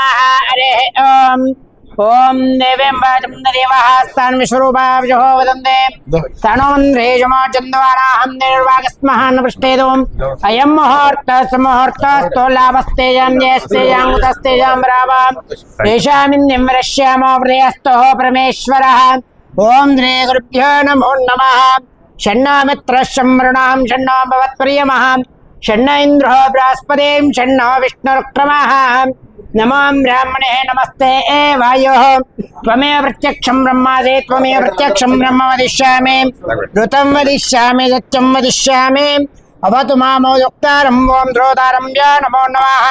नमः हरे ओम ओम देवीं वाचं देवः स्थान् विश्वरूपाभ्यो वदन्ते तणोन्द्रे जमोचन्द्वानाहं निर्वागस्महान् पृष्ठेदोम् अयं मुहूर्तः सुमुहूर्तस्तु लाभस्तेजां जयस्तेजां उतस्तेजां रावाम् येषामिन्दिं वृश्यामो हृदयस्थो परमेश्वरः ॐ श्री गुरुभ्यो नमो नमः षण्णो मित्रः शम्मृणां षण्णो भवत्प्रियमः षण्ण इन्द्रो बृहस्पतिं षण्णो विष्णुरुक्रमः नमो ब्राह्मणे नमस्ते ए वायो। वायोः प्रत्यक्ष प्रत्यक्षं ब्रह्मादे त्वमेव प्रत्यक्ष ब्रह्म वदिष्या ऋतं वदिष्या सत्यं वदिष्यामि। अवतु मामोदुक्तारम् ॐ ध्रोतारं य नमो नमः।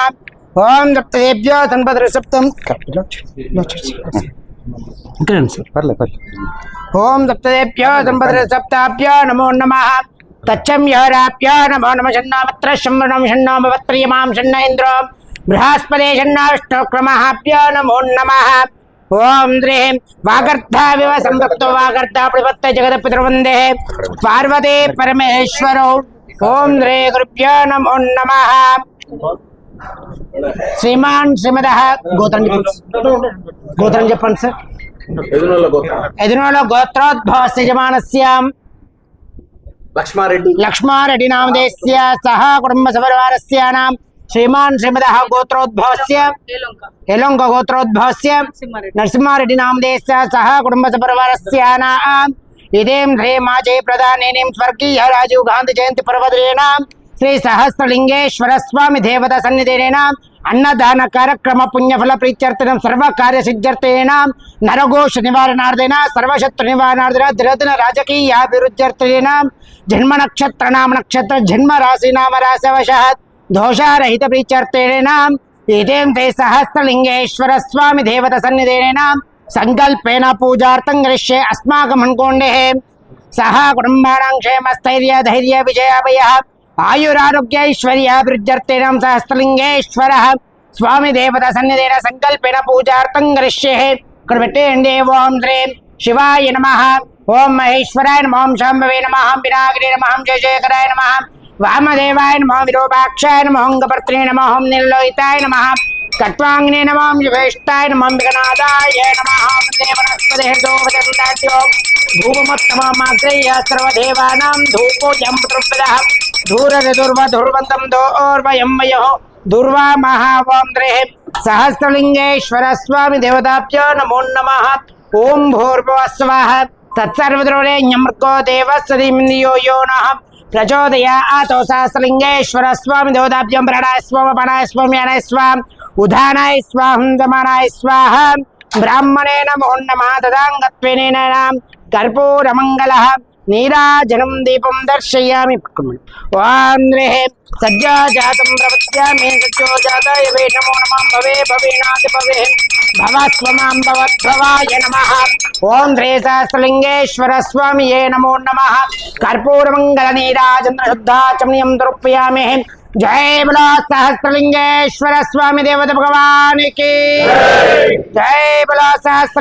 ॐ दत्तदेभ्यो सन्पदृसप्तं ॐ दत्तदेभ्यो सन्पदृसप्ताभ्य नमो नमः। तच्छं यहराभ्य नमो नमः षण्णामत्र शम्भो नमः षण्णामवत्प्रियमां षण्ण इन्द्रो షణ్ణ ఇంద్రో బృహస్పదే షణ్ణా విష్ణుక్రమహాభ్యో నమో నమ ఓం శ్రీం వాగర్ధావివ సంపృక్తో వాగర్ధా ప్రపత్త జగదపితృవందే పార్వతే పరమేశ్వరో ఓం శ్రీ గురుభ్యో నమో నమ శ్రీమాన్ శ్రీమద గోత్రం చెప్పండి గోత్రం చెప్పండి సార్ ఎదురుల గోత్రం ఎదురులో గోత్రోద్భవ యజమానస్యాం లక్ష్మారెడ్డి లక్ష్మారెడ్డి నామదేశ్య సహ కుటుంబ సపరివారస్యానాం श्रीमान श्रीमद गोत्रोद्भव एलोङ्क गोत्रोद्भवस्य नरसिंहारेड्डि नामधेयस्य सह कुटुम्बसपरिवारस्यानाम् इदें ह्रीमा जयप्रदानेनीं स्वर्गीय राजीव गांधी जयंती पर्वदिनेन श्री सहस्रलिंगेश्वर स्वामी देवता सन्निधेन अन्नदान कार्यक्रम पुण्यफल प्रीत्यर्थनं सर्व कार्य कार्यसिद्ध्यर्थेन नरघोष निवारणार्थेन सर्वशत्रु निवारणार्थेन दृढदिन राजकीयाभिवृद्ध्यर्थेन जन्म नक्षत्र नाम नक्षत्र जन्म राशि नाम राशि वशात దోషారహిత ప్రీత్యర్థేన ఇదేం తే సహస్రలింగేశ్వర స్వామి దేవత సన్నిధేన సంకల్పేన పూజార్థం గరిష్యే అస్మాకం అనుకోండే సహ కుటుంబానాం క్షేమస్థైర్య ధైర్య విజయాభయ ఆయురారోగ్యైశ్వర్యాభివృద్ధ్యర్థేనం సహస్రలింగేశ్వర స్వామి దేవత సన్నిధేన సంకల్పేన పూజార్థం గరిష్యే ఇక్కడ పెట్టేయండి ఓం శ్రీం శివాయ నమ ఓం మహేశ్వరాయ నమ ఓం శాంభవే నమ వినాయకుడే నమ జయశేఖరాయ నమ वामदेवाय नमः विरूपाक्षाय नमः अंगपर्त्रे नमः ओम निर्लोहिताय नमः कट्वांगने नमः युवेष्टाय नमः विघ्नादाय नमः वंदे वनस्पते हृदोपदण्डाद्यो भूममत्तममाग्रेय सर्वदेवानां धूपो यं द्रुपदः धूररिदुर्वधुर्वन्तं दो ओर्वयं वयो दुर्वा महावान्द्रेः सहस्रलिङ्गेश्वर स्वामि देवताभ्यो नमो नमः। ॐ भूर्भुवः स्वाहा। तत्सर्वद्रोणे ञमृको देवस्वदिं यो यो नः। ఆతో సహస్రలింగేశ్వర స్వామి దేవతాభ్యం ప్రణాయ స్వామ పణాయ స్వామి అనాయ స్వాం ఉదానాయ స్వాహం దమానాయ స్వాహ బ్రాహ్మణే నమో నమ కర్పూరమంగళ నీరాజనం దీపం దర్శయామి. వాంద్రే సజ్జాజాతం ప్రవత్యామి సజ్జోజాతాయ వే నమో నమః భవే భవేనాథ భవే. भवस्वमाम्भवद्भवाय नमः। ॐ श्रीसहस्रलिङ्गेश्वर स्वामिये नमो नमः। कर्पूरमङ्गलनीराजन्द्रशुद्धा चमनीयं दुरुपयामहे जय बोलो सहस्रलिंगेश्वर स्वामी देवता भगवान की। जय बोलो सहस्र